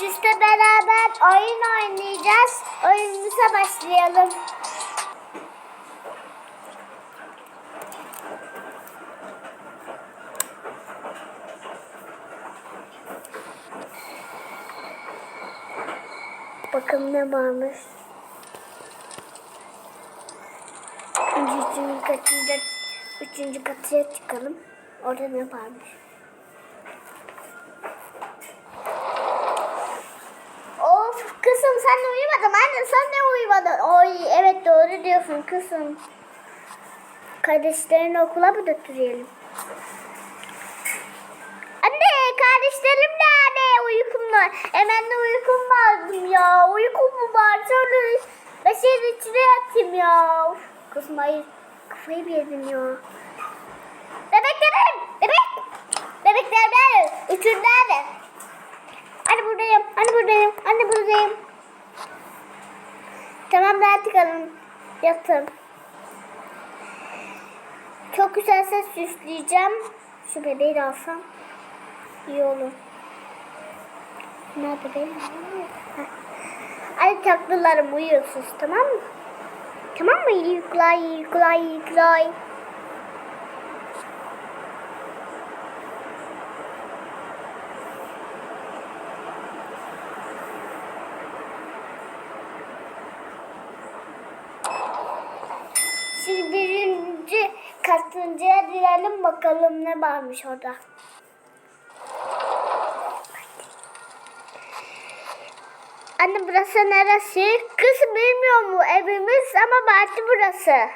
Sizle beraber oyun oynayacağız. Oyunumuza başlayalım. Bakın ne varmış. Üçüncü katında, üçüncü katıya çıkalım. Orada ne varmış? Of kızım sen uyumadın. Anne sen de uyumadın. Oy doğru diyorsun kızım. Kardeşlerini okula mı götürelim? Anne kardeşlerim nerede? Uykum var. Hemen de uykum vardım ya. Uykum mu var? Şöyle beşerin içine yatayım ya. Of, kızım hayır. Kafayı bir yedim ya. Bebeklerim! Bebek! Bebekler nerede? Üçün nerede? Anne buradayım. Anne buradayım. Anne buradayım. Tamam ben çıkalım. Yatın. Çok güzel ses süsleyeceğim. Şu bebeği de alsam iyi olur. Nerede benim? Hadi tatlılarım uyuyorsunuz tamam mı? Tamam mı? Yüklay, yüklay, yüklay. Şimdi kastıncıya girelim bakalım ne varmış orada. Anne burası neresi? Kız bilmiyor mu evimiz ama bahçe burası.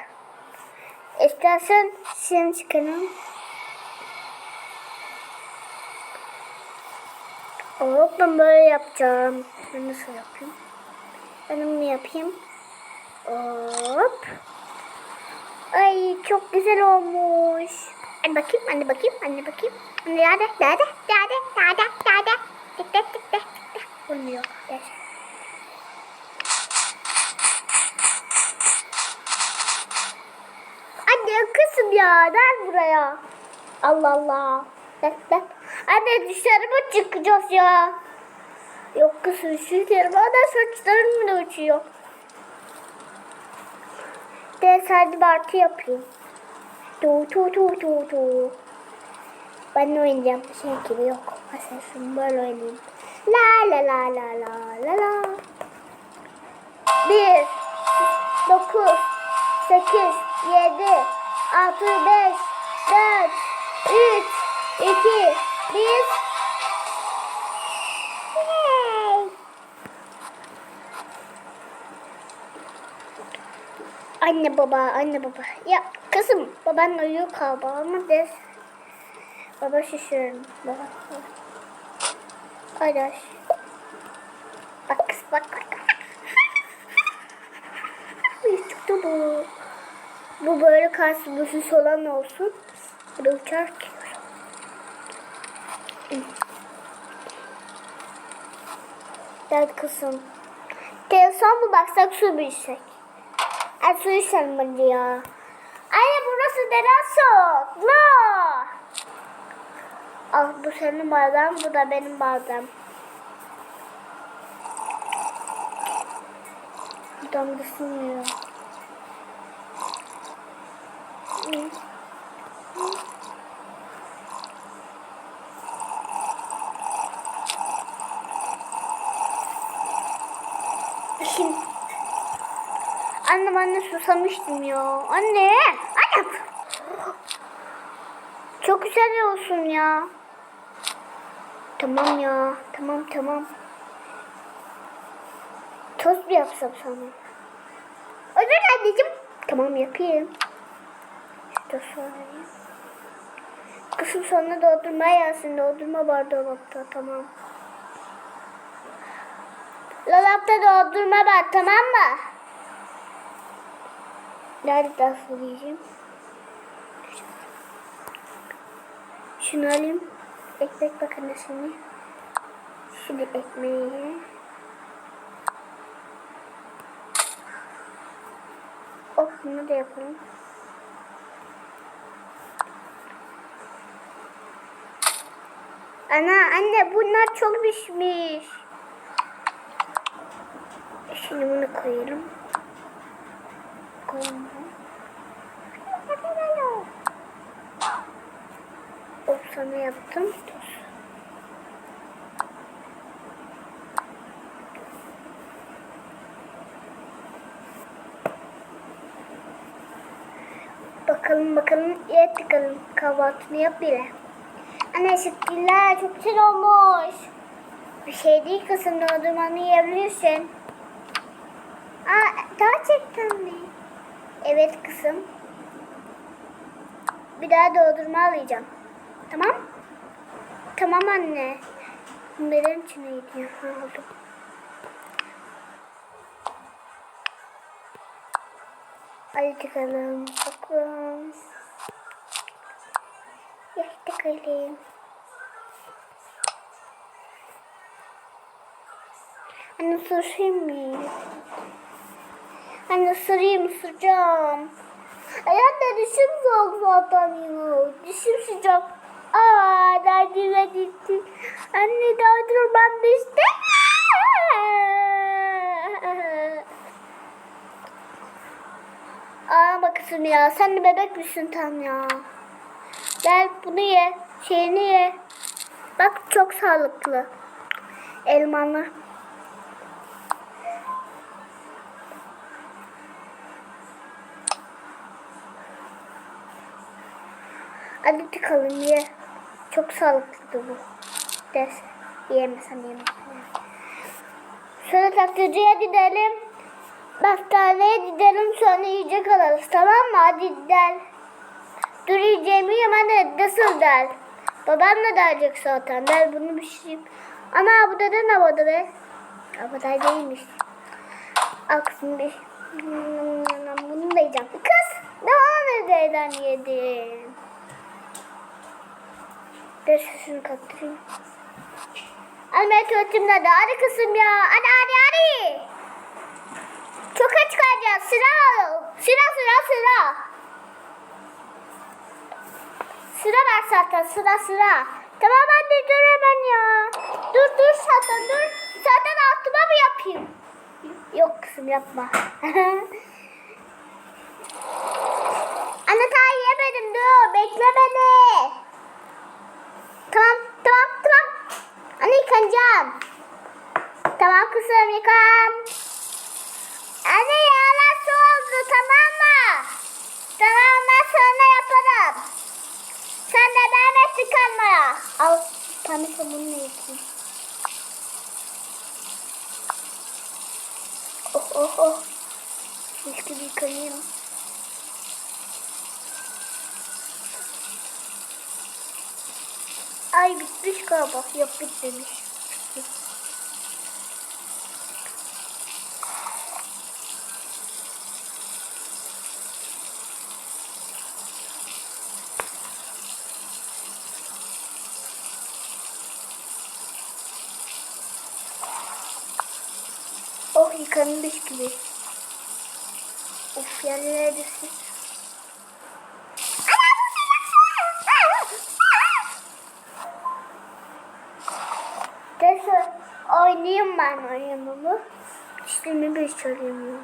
İstersen şimdi çıkalım. Hop ben böyle yapacağım. Ben nasıl yapayım? Ben mi yapayım? Hop. Ay çok güzel olmuş. Hadi bakayım, anne bakayım, anne bakayım. Nerede, nerede, nerede, nerede, nerede? Tık tık tık tık tık. Olmuyor. Gel. Anne kızım ya, gel buraya. Allah Allah. Gel, gel. Anne dışarı mı çıkacağız ya? Yok kızım, üşüyorum. Ana saçlarım da uçuyor. De sadece parti yapayım. Tu tu tu tu tu. Ben oynayacağım. Şey gibi yok. Asasın böyle oynayayım. La la la la la la la. Bir, dokuz, sekiz, yedi, altı, beş, dört, üç, iki, bir. Anne baba, anne baba. Ya kızım, baban uyuyor kaldı ama des. Baba şişirin. Baba. Arkadaş. Bak kız bak bak. Çıktı bu. Bu böyle karşılıksız olan olsun. Bu uçar ki. Gel kızım. Telefon mu baksak su mu içelim bence ya. Anne burası deren soğuk. No. Al bu senin bardağın, bu da benim bardağım. Buradan da sığmıyor. Şimdi Anne susamıştım ya. Anne! Anne! Çok güzel olsun ya. Tamam ya. Tamam tamam. Tost mu yapsam sana? Özür anneciğim. Tamam yapayım. Şu tostu alayım. Kızım sonra doldurma yazsın. Doldurma var dolapta. Tamam. Dolapta doldurma var. Tamam mı? Nerede yiyeceğim? Şunu alayım. Ekmek makinesini. Şimdi ekmeği. Oh bunu da yapalım. Ana anne bunlar çok pişmiş. Şimdi bunu koyalım. Koyalım. Hop sana yaptım. Bakalım bakalım. Ye tıkalım. Kahvaltını yap bile. Anne teşekkürler. Çok güzel olmuş. Bir şey değil kızım. Dondurmanı yiyebilirsin. Aa, gerçekten mi? Evet kızım. Bir daha doldurma alacağım. Tamam? Tamam anne. Benim için? Ha, oldu. Hadi çıkalım. Bakalım. Yaş çıkalım. Anne sorayım mı? Anne sorayım soracağım. Ay anne dişim soğuk zaten ya. Dişim sıcak. Aa derdime gitti. Anne derdurmam düştü. Aa bakısın ya sen de bebek misin tam ya. Gel bunu ye. Şeyini ye. Bak çok sağlıklı. Elmalı. Hadi tıkalım ye. Çok sağlıklı bu. Ders. Yiyemesem yemesem. Sonra tatlıcıya gidelim. Hastaneye gidelim sonra yiyecek alırız tamam mı? Hadi gidelim. Dur yiyeceğimi yiyeyim anne nasıl der? Babam da diyecek zaten. Ben bunu pişireyim. Ana bu da ne vardı be? Da değilmiş. Kızım bir. Hmm, Bunu da yiyeceğim. Kız ne neden yedin? Dur şunu kapatayım. Almaya tuvaletim nerede? Hadi kızım ya. Hadi hadi hadi. Çok aç kalacağız. Sıra al. Sıra sıra sıra. Sıra var zaten sıra sıra. Tamam anne dur hemen ya. Dur dur zaten dur. Zaten altıma mı yapayım? Yok kızım yapma. Anne daha yemedim dur. Bekle beni. Tamam tamam tamam. Anne yıkanacağım. Tamam kızım yıkan. Anne yağlar su oldu tamam mı? Tamam ben sonra yaparım. Sen de ben yıkanmaya. Al tane sabunla yıkayayım. Oh oh oh. Mis gibi. Ay bitmiş galiba. Yok bitmemiş. Oh yıkanmış gibi. Of yerlere düşsün. Neyse oynayayım ben oyunumu. İşte bir ya.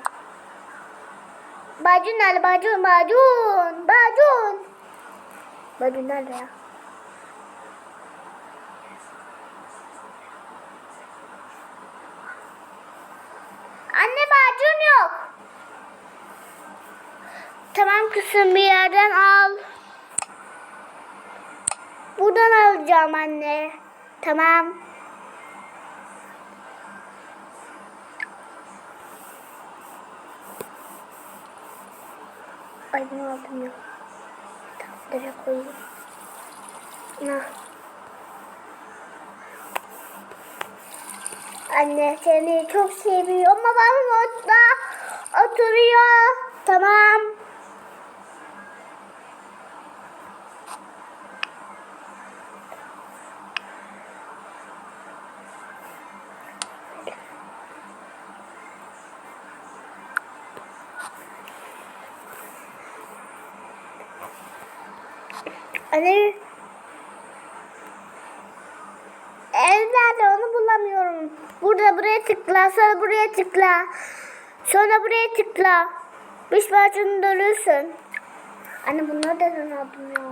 Bacun nerede? Bacun, bacun, bacun. Bacun nerede ya? Anne bacun yok. Tamam kızım bir yerden al. Buradan alacağım anne. Tamam. Ay bunu aldım ya. Tatlıya koyayım. Anne seni çok seviyorum ama babam orada oturuyor. Tamam. Sonra buraya tıkla. Sonra buraya tıkla. Diş macunu dönürsün. Anne bunları da ben aldım ya.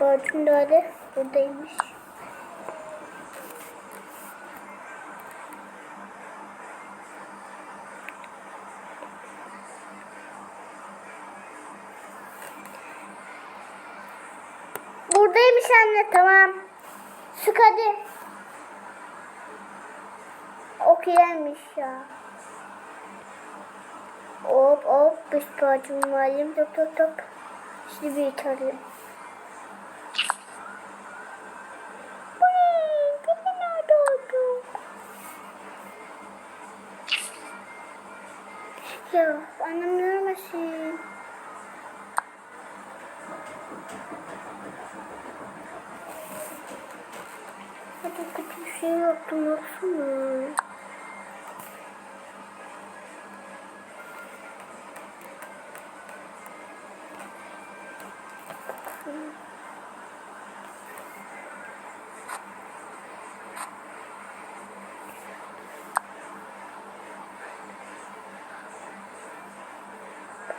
Borcum da öyle buradaymış. Buradaymış anne tamam. Sık hadi. Okuyaymış ya. Hop hop bir parçamı alayım top top top. Şimdi bir itarayım.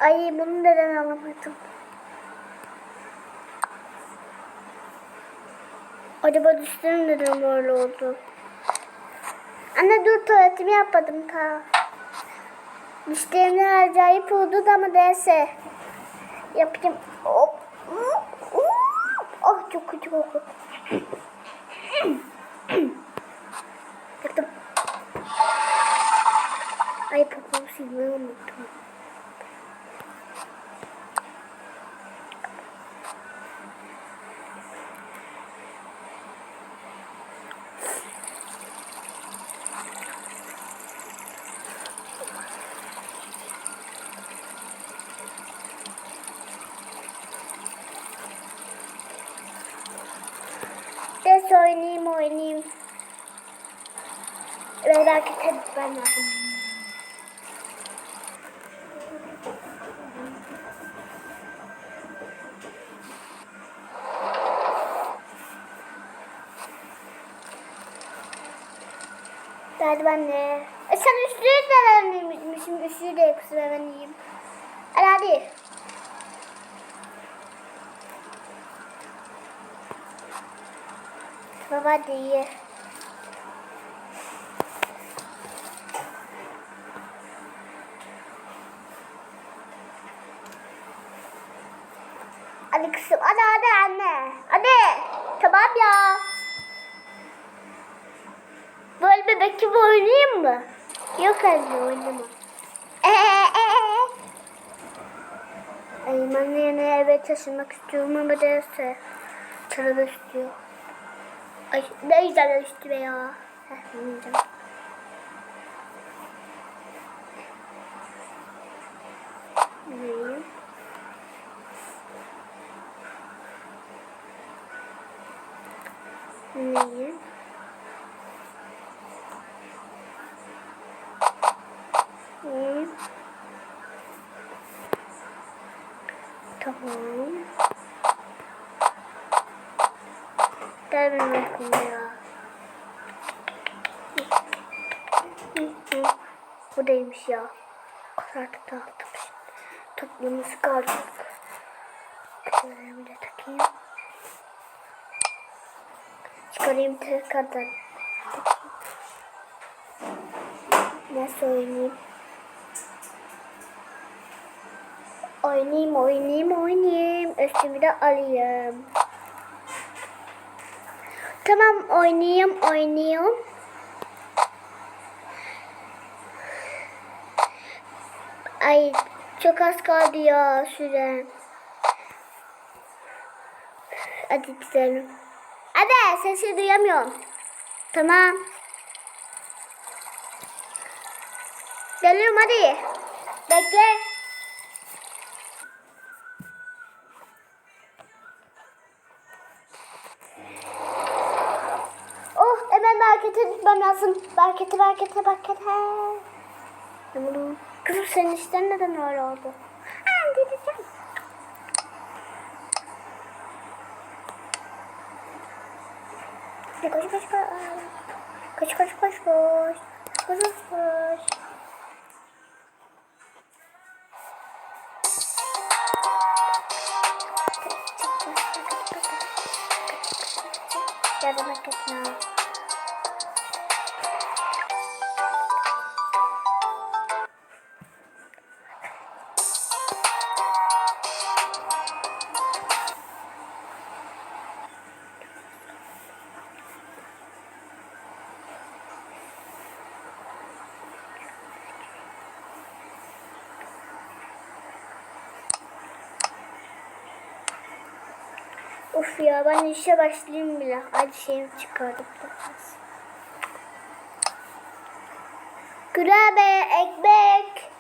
Ay bunu neden alamadım? Acaba dişlerim neden böyle oldu? Anne dur tuvaletimi yapmadım ta. Dişlerimden acayip oldu da ama neyse. Yapayım. Hop. Oh çok kötü oldu. Yaptım. Ay popomu silmeyi unuttum. Ders oynayayım oynayayım. Ve belki tabii ben lazım. Hadi ben de. E sen üçlüyü de vermemişsin. Üçlüyü de yoksa ben yiyeyim. Hadi hadi. Baba diye. Hadi kızım hadi hadi anne. Hadi. Tamam ya. Böyle bebek gibi oynayayım mı? Yok oynamam. Ee, ee, de yeni eve taşınmak istiyorum ama derse. Travma istiyor. Ay ne güzel üstüme ya. Heh, yiyeceğim. Yiyeyim. Yiyeyim. Tamam. Aklımda ya. Hı. Buradaymış ya. Karartı dağıttım şimdi. Toplumumuzu kaldık. Şöyle de takayım. Çıkarayım tekrardan. Nasıl oynayayım? Oynayayım, oynayayım, oynayayım. Üstümü de alayım. Tamam oynayayım, oynayayım. Ay çok az kaldı ya süre. Hadi gidelim. Hadi sesi duyamıyorum. Tamam. Geliyorum hadi. Bekle. Lazım. Markete markete markete. Kızım senin işten neden öyle oldu? Aa, gideceğim. Koş koş koş. Koş koş koş koş. Koş koş koş. Yardım et ya ben işe başlayayım bile. Hadi şeyimi çıkardım. Kurabiye, ekmek.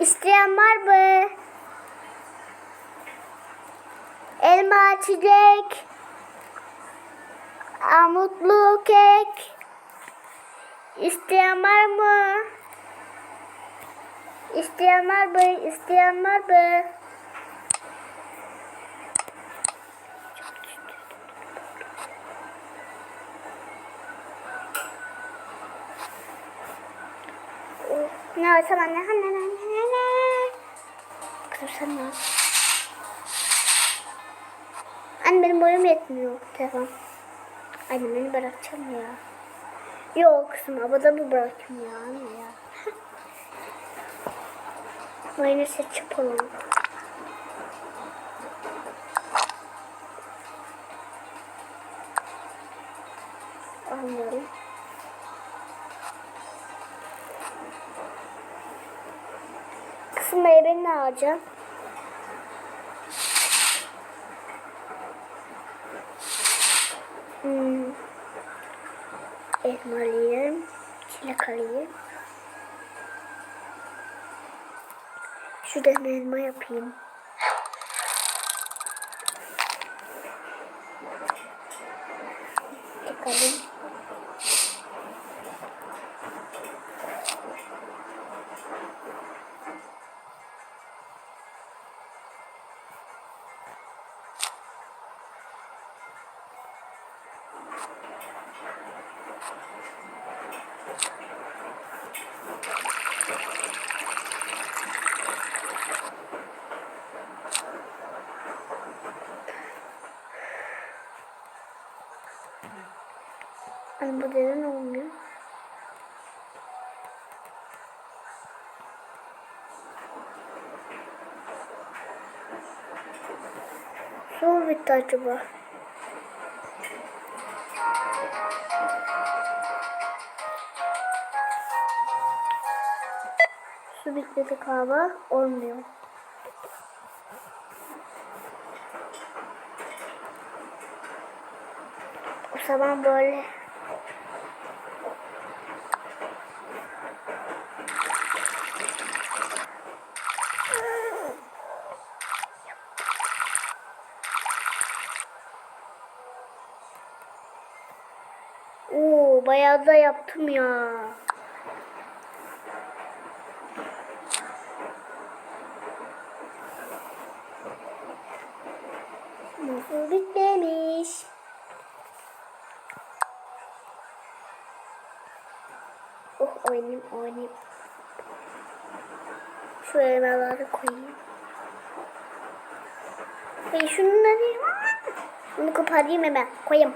İsteyen var mı? Elma, çilek. Armutlu kek. İsteyen var mı? İsteyen var mı? İsteyen var mı? Olsam anne anne anne anne. Kızım sen ne? Anne benim boyum yetmiyor. Tamam. Anne beni bırakacağım ya. Yok kızım havada mı bırakayım ya anne ya. Boyunu seçip alalım. Anlıyorum. Kısım meyveni alacağım? Hmm. Elma alayım. Çilek alayım. Şuradan elma yapayım. Çilek alayım. Neden olmuyor? Su bitti acaba? Su bitmedi galiba. Olmuyor. O zaman böyle Da yaptım ya. Nasıl bitmemiş? Oh oynayayım oynayayım. Şu elmaları koyayım. Hey şunları bunu koparayım hemen koyayım.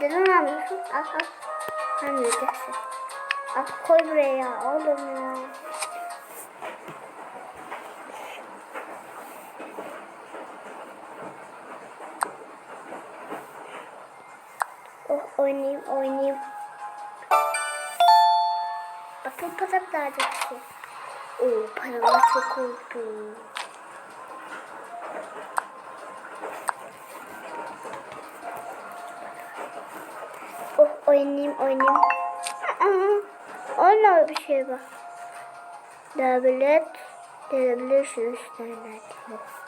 Neden almıyorsun? Al al. Sen ne dersin? Al koy buraya ya oğlum ya. Oh oynayayım oynayayım. Bakın param daha çok Oo paralar çok oldu. Oh oynayayım oynayayım. Oyna bir şey bak. Tablet. Gelebilirsiniz. Tablet. kaldı.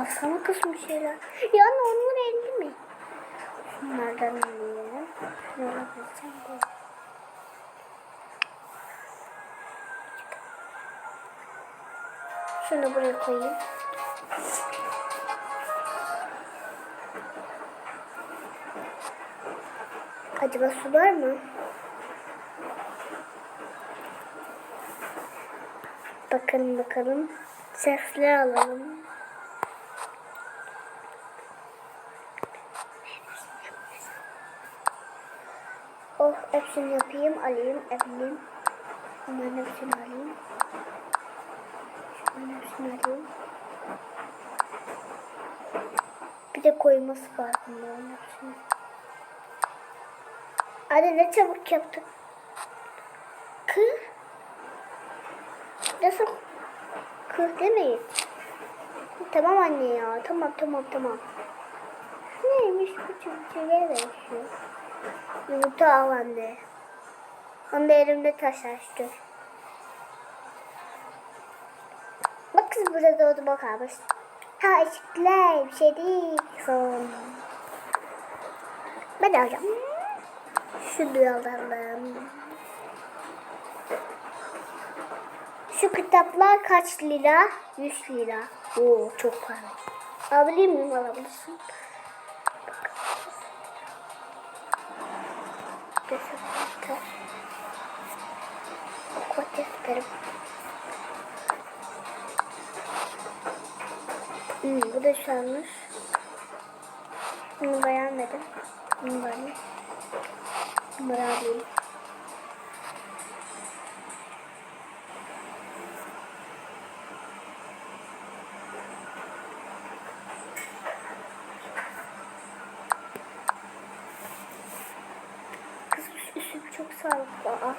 Alsana kızım bir şeyler. Ya anne onun rengi mi? Şunlardan alayım. Alabilsem bu. Şunu buraya koyayım. Acaba su var mı? Bakın bakalım. Sesler alalım. Hepsini yapayım alayım alayım. Bunların hepsini alayım. Şunların hepsini alayım. Bir de koyması var bunların hepsini. Hadi ne çabuk yaptık. Kı? Nasıl? Kı demeyin. Tamam anne ya. Tamam tamam tamam. Neymiş bu çocuklara benziyor. Yumurta al anne. Onu elimde taşlaştır. Bak kız burada doğdu bakarmış. Ha ışıklar bir şey değil. Son. Ben alacağım. Şu alalım. Şu kitaplar kaç lira? 100 lira. Oo çok pahalı. Alabilir miyim? Alabilirsin. Okul defterim. Hmm, bu da şarmış. Bunu beğenmedim. Bunu beğendim. Bunları alayım. Kız bu üstü çok sağlıklı. Aa,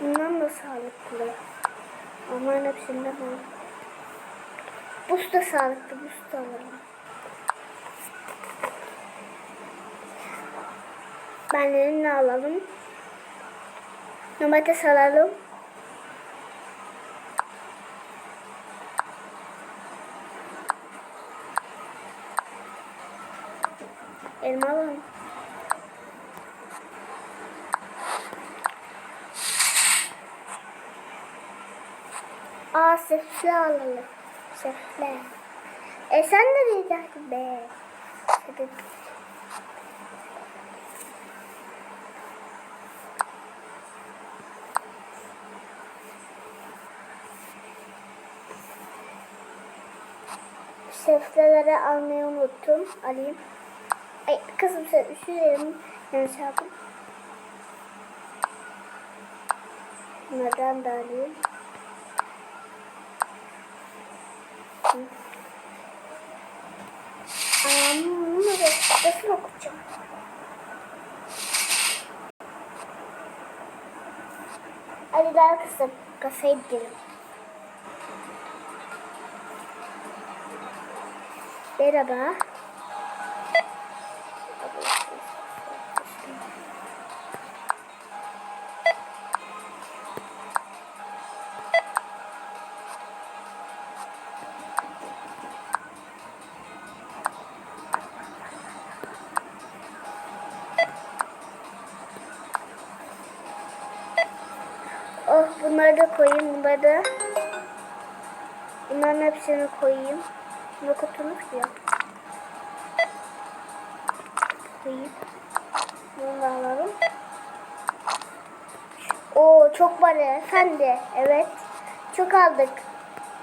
bundan da sağlıklı. Onların hepsinde var. Buz da sağlıklı. Buz da alalım. Benlerini alalım. Domates alalım. Elma alalım. Sefle alalım. Sefle. E sen nereye geldin be? Hadi. Sefleleri almayı unuttum. Alayım. Ay kızım sen üşüyelim. Yanlış yaptım. Bunlardan da alayım. Anam bunları nasıl okuyacağım? Hadi gel kızım. Kafeye gidelim. Merhaba. Bunları da koyayım. Bunları da. Bunların hepsini koyayım. Bunu kutumuz ya. Koyayım. Bunu da alalım. Oo çok var ya. Sen de. Evet. Çok aldık.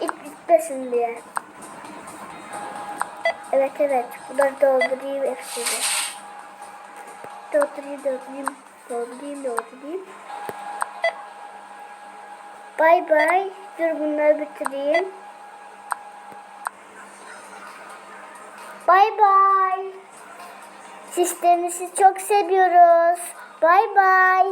İlk bitmesin diye. Evet evet. Bunları doldurayım hepsini. Doldurayım doldurayım. Doldurayım doldurayım. Bay bay. Dur bunları bitireyim. Bay bay. Sistemimizi çok seviyoruz. Bay bay.